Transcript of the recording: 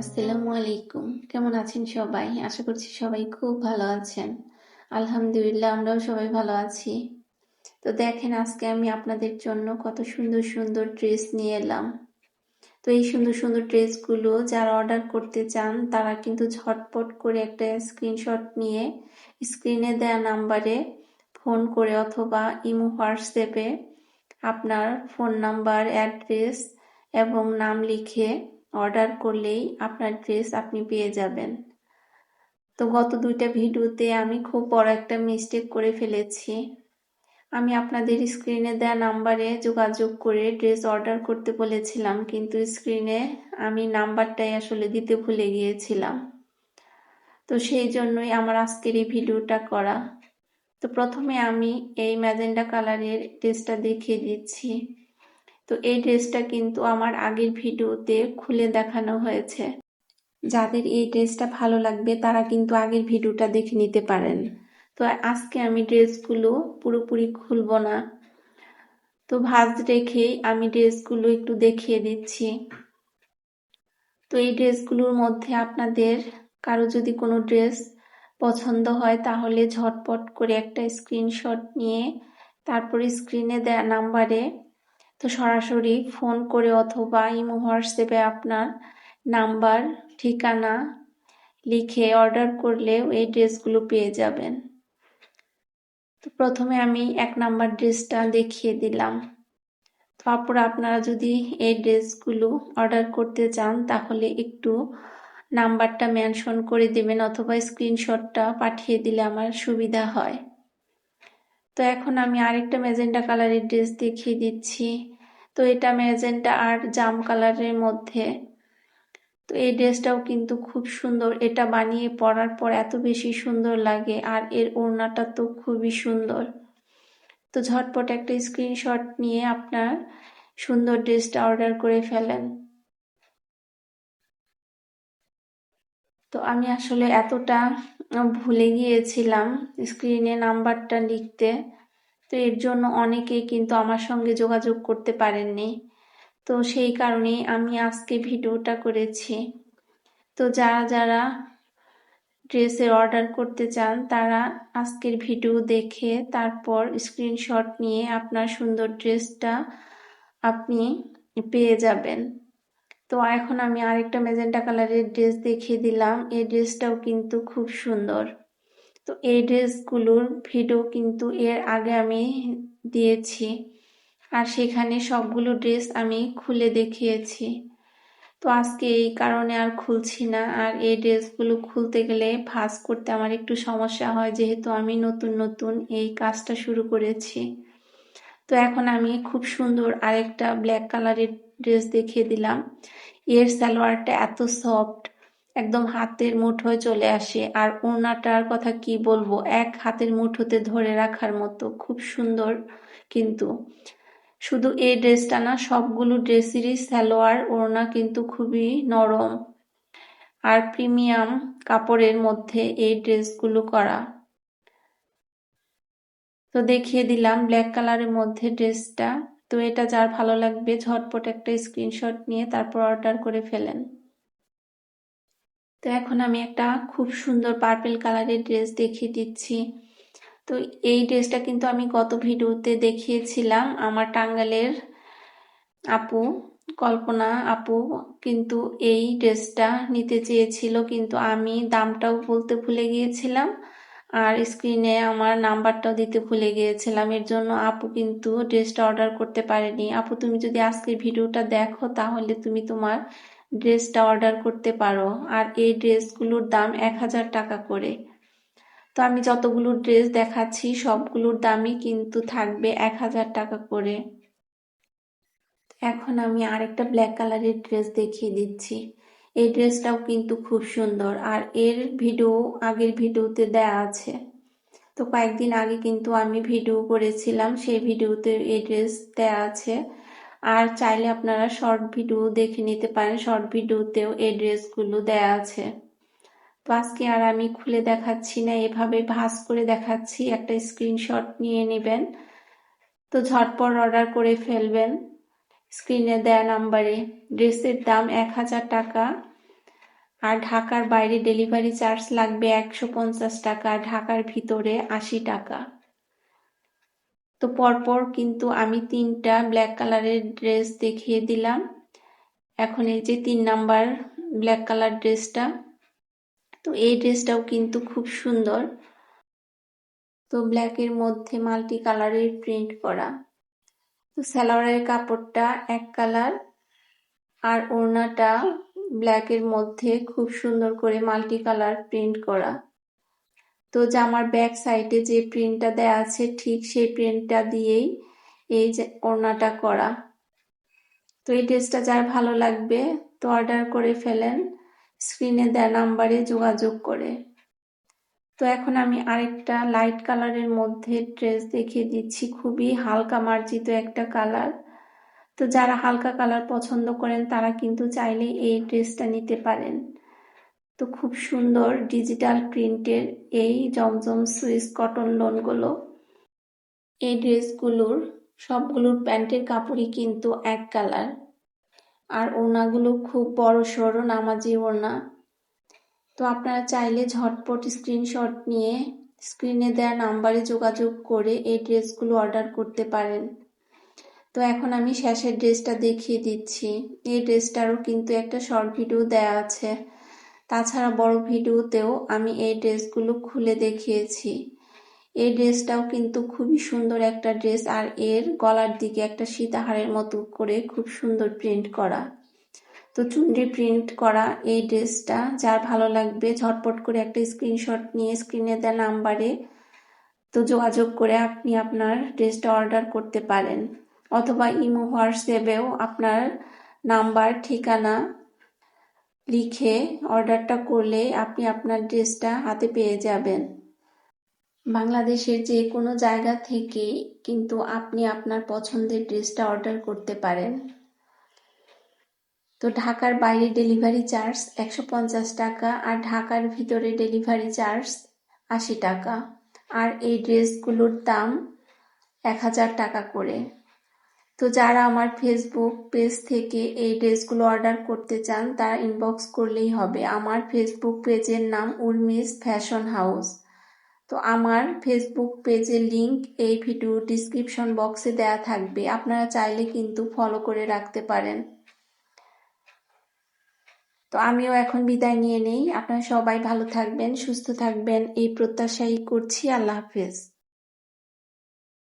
আসসালামু আলাইকুম। কেমন আছেন সবাই? আশা করছি সবাই খুব ভালো আছেন। আলহামদুলিল্লাহ, আমরাও সবাই ভালো আছি। তো দেখেন, আজকে আমি আপনাদের জন্য কত সুন্দর সুন্দর ড্রেস নিয়ে এলাম। তো এই সুন্দর সুন্দর ড্রেসগুলো যারা অর্ডার করতে চান, তারা কিন্তু ঝটপট করে একটা স্ক্রিনশট নিয়ে স্ক্রিনে দেওয়া নাম্বারে ফোন করে অথবা ইমো, হোয়াটসঅ্যাপে আপনার ফোন নাম্বার, অ্যাড্রেস এবং নাম লিখে অর্ডার করলেই আপনার ড্রেস আপনি পেয়ে যাবেন। তো গত দুইটা ভিডিওতে আমি খুব বড় একটা মিস্টেক করে ফেলেছি। আমি আপনাদের স্ক্রিনে দেওয়া নাম্বারে যোগাযোগ করে ড্রেস অর্ডার করতে বলেছিলাম, কিন্তু স্ক্রিনে আমি নাম্বারটাই আসলে দিতে ভুলে গিয়েছিলাম। তো সেই জন্যই আমার আজকের এই ভিডিওটা করা। তো প্রথমে আমি এই ম্যাজেন্ডা কালারের ড্রেসটা দেখিয়ে দিচ্ছি। তো এই ড্রেসটা কিন্তু আমার আগের ভিডিওতে খুলে দেখানো হয়েছে। যাদের এই ড্রেসটা ভালো লাগবে, তারা কিন্তু আগের ভিডিওটা দেখে নিতে পারেন। তো আজকে আমি ড্রেসগুলো পুরোপুরি খুলবো না। তো ভাজ রেখেই আমি ড্রেসগুলো একটু দেখিয়ে দিচ্ছি। তো এই ড্রেসগুলোর মধ্যে আপনাদের কারও যদি কোনো ড্রেস পছন্দ হয়, তাহলে ঝটপট করে একটা স্ক্রিনশট নিয়ে তারপরে স্ক্রিনে দেওয়া নাম্বারে তো সরাসরি ফোন করে অথবা ইমো হোয়াটসঅ্যাপে আপনার নাম্বার ঠিকানা লিখে অর্ডার করলেও এই ড্রেসগুলো পেয়ে যাবেন। তো প্রথমে আমি এক নাম্বার ড্রেসটা দেখিয়ে দিলাম। তো তারপর আপনারা যদি এই ড্রেসগুলো অর্ডার করতে চান, তাহলে একটু নাম্বারটা মেনশন করে দেবেন অথবা স্ক্রিনশটটা পাঠিয়ে দিলে আমার সুবিধা হয়। তো এখন আমি আরেকটা মেজেন্টা কালারের ড্রেস দেখিয়ে দিচ্ছি। তো এটা মেজেন্টা আর জাম কালারের মধ্যে। তো এই ড্রেসটাও কিন্তু খুব সুন্দর। এটা বানিয়ে পরার পর এত বেশি সুন্দর লাগে আর এর ওড়নাটা তো খুবই সুন্দর। তো ঝটপট একটা স্ক্রিনশট নিয়ে আপনার সুন্দর ড্রেসটা অর্ডার করে ফেলেন। তো আমি আসলে এতটা ভুলে গিয়েছিলাম স্ক্রিনে নাম্বারটা লিখতে। তো এর জন্য অনেকেই কিন্তু আমার সঙ্গে যোগাযোগ করতে পারেননি। তো সেই কারণেই আমি আজকে ভিডিওটা করেছি। তো যারা যারা ড্রেসের অর্ডার করতে চান, তারা আজকের ভিডিও দেখে তারপর স্ক্রিনশট নিয়ে আপনার সুন্দর ড্রেসটা আপনি পেয়ে যাবেন। তো এখন আমি আরেকটা মেজেন্টা কালারের ড্রেস দেখিয়ে দিলাম। এই ড্রেসটাও কিন্তু খুব সুন্দর। তো এই ড্রেসগুলোর ভিডিও কিন্তু এর আগে আমি দিয়েছি। আর সেখানে সবগুলো ড্রেস আমি খুলে দেখিয়েছি। তো আজকে এই কারণে আর খুলছি না। আর এই ড্রেসগুলো খুলতে গেলে ভাস করতে আমার একটু সমস্যা হয়, যেহেতু আমি নতুন নতুন এই কাজটা শুরু করেছি। তো এখন আমি খুব সুন্দর আরেকটা ব্ল্যাক কালারের ড্রেস দেখিয়ে দিলাম। এর সালোয়ারটা এত সফট, একদম হাতের মুঠোয় চলে আসে। আর ওড়নাটার কথা কি বলব, এক হাতের মুঠোতে ধরে রাখার মতো, খুব সুন্দর কিন্তু। শুধু এই ড্রেসটা না, সবগুলো ড্রেসেরই সালোয়ার, ওড়না কিন্তু খুবই নরম। আর প্রিমিয়াম কাপড়ের মধ্যে এই ড্রেসগুলো করা। তো দেখিয়ে দিলাম ব্ল্যাক কালারের মধ্যে ড্রেসটা। তো এটা যার ভালো লাগবে, ঝটপট একটা স্ক্রিনশট নিয়ে তারপর অর্ডার করে ফেলেন। তো এখন আমি একটা খুব সুন্দর পার্পেল কালারের ড্রেস দেখিয়ে দিচ্ছি। তো এই ড্রেসটা কিন্তু আমি গত ভিডিওতে দেখিয়েছিলাম আমার টাঙ্গালের আপু, কল্পনা আপু কিন্তু এই ড্রেসটা নিতে চেয়েছিল, কিন্তু আমি দামটাও বলতে ভুলে গিয়েছিলাম। আর স্ক্রিনে আমার নাম্বারটাও দিতে ভুলে গিয়েছিলাম, এর জন্য আপু কিন্তু ড্রেসটা অর্ডার করতে পারেনি। আপু, তুমি যদি আজকের ভিডিওটা দেখো, তাহলে তুমি তোমার ড্রেসটা অর্ডার করতে পারো। আর এই ড্রেসগুলোর দাম এক হাজার টাকা করে। তো আমি যতগুলো ড্রেস দেখাচ্ছি, সবগুলোর দামই কিন্তু থাকবে এক হাজার টাকা করে। এখন আমি আরেকটা ব্ল্যাক কালারের ড্রেস দেখিয়ে দিচ্ছি। এই ড্রেসটাও কিন্তু খুব সুন্দর। আর এর ভিডিও আগের ভিডিওতে দেয়া আছে। তো কয়েকদিন আগে কিন্তু আমি ভিডিও করেছিলাম, সেই ভিডিওতে এই ড্রেস দেয়া আছে। আর চাইলে আপনারা শর্ট ভিডিও দেখে নিতে পারেন, শর্ট ভিডিওতেও এই ড্রেসগুলো দেয়া আছে। তো আজকে আর আমি খুলে দেখাচ্ছি না, এভাবে ভাস করে দেখাচ্ছি। একটা স্ক্রিনশট নিয়ে নেবেন। তো ঝটপট অর্ডার করে ফেলবেন। স্ক্রিনে দেয়া নাম্বারে ড্রেসের দাম এক হাজার টাকা আর ঢাকার বাইরে ডেলিভারি চার্জ লাগবে একশো পঞ্চাশ টাকা ঢাকার ভিতরে আশি টাকা। তো পরপর কিন্তু আমি তিনটা ব্ল্যাক কালারের ড্রেস দেখিয়ে দিলাম। এখন এই যে তিন নাম্বার ব্ল্যাক কালার ড্রেসটা, তো এই ড্রেসটাও কিন্তু খুব সুন্দর। তো ব্ল্যাকের মধ্যে মাল্টি কালারের প্রিন্ট করা। সালোয়ারের কাপড়টা এক কালার আর ওড়নাটা ব্ল্যাকের মধ্যে খুব সুন্দর করে মাল্টি কালার প্রিন্ট করা। তো জামার ব্যাক সাইডে যে প্রিন্টটা দেয়া আছে, ঠিক সেই প্রিন্টটা দিয়েই এই যে ওড়নাটা করা। তো এই ড্রেসটা যার ভালো লাগবে, তো অর্ডার করে ফেলেন। স্ক্রিনে দেওয়া নাম্বারে যোগাযোগ করে। তো এখন আমি আরেকটা লাইট কালারের মধ্যে ড্রেস দেখিয়ে দিচ্ছি। খুবই হালকা মার্জিত একটা কালার তো যারা হালকা কালার পছন্দ করেন, তারা কিন্তু চাইলে এই ড্রেসটা নিতে পারেন। তো খুব সুন্দর ডিজিটাল প্রিন্টের এই জমজম সুইস কটন লোনগুলো এই ড্রেসগুলোর সবগুলোর প্যান্টের কাপড়ই কিন্তু এক কালার আর ওড়নাগুলো খুব বড় সড়ো নামাজি ওড়না। তো আপনারা চাইলে ঝটপট স্ক্রিনশট নিয়ে স্ক্রিনে দেওয়া নাম্বারে যোগাযোগ করে এই ড্রেসগুলো অর্ডার করতে পারেন। তো এখন আমি শেষের ড্রেসটা দেখিয়ে দিচ্ছি। এই ড্রেসটারও কিন্তু একটা শর্ট ভিডিও দেয়া আছে। তাছাড়া বড় ভিডিওতেও আমি এই ড্রেসগুলো খুলে দেখিয়েছি। এই ড্রেসটাও কিন্তু খুবই সুন্দর একটা ড্রেস আর এর গলার দিকে একটা সীতাহারের মতো করে খুব সুন্দর প্রিন্ট করা। তো চুনরি প্রিন্ট করা এই ড্রেসটা, যার ভালো লাগবে, ঝটপট করে একটা স্ক্রিনশট নিয়ে স্ক্রিনে দেওয়া নাম্বারে তো যোগাযোগ করে আপনি আপনার ড্রেসটা অর্ডার করতে পারেন। অথবা ইমো হোয়াটসঅ্যাপেও আপনার নাম্বার ঠিকানা লিখে অর্ডারটা করলে আপনি আপনার ড্রেসটা হাতে পেয়ে যাবেন। বাংলাদেশের যে কোনো জায়গা থেকে কিন্তু আপনি আপনার পছন্দের ড্রেসটা অর্ডার করতে পারেন। তো ঢাকার বাইরে ডেলিভারি চার্জ একশো পঞ্চাশ টাকা আর ঢাকার ভিতরে ডেলিভারি চার্জ আশি টাকা। আর এই ড্রেসগুলোর দাম এক হাজার টাকা করে। তো যারা আমার ফেসবুক পেজ থেকে এই ড্রেসগুলো অর্ডার করতে চান, তারা ইনবক্স করলেই হবে। আমার ফেসবুক পেজের নাম উর্মিস ফ্যাশন হাউস। তো আমার ফেসবুক পেজের লিংক এই ভিডিও ডিসক্রিপশন বক্সে দেয়া থাকবে। আপনারা চাইলে কিন্তু ফলো করে রাখতে পারেন। তো আমিও এখন বিদায় নিয়ে নেই। আপনারা সবাই ভালো থাকবেন, সুস্থ থাকবেন। এই প্রত্যাশাই করছি। আল্লাহ হাফেজ।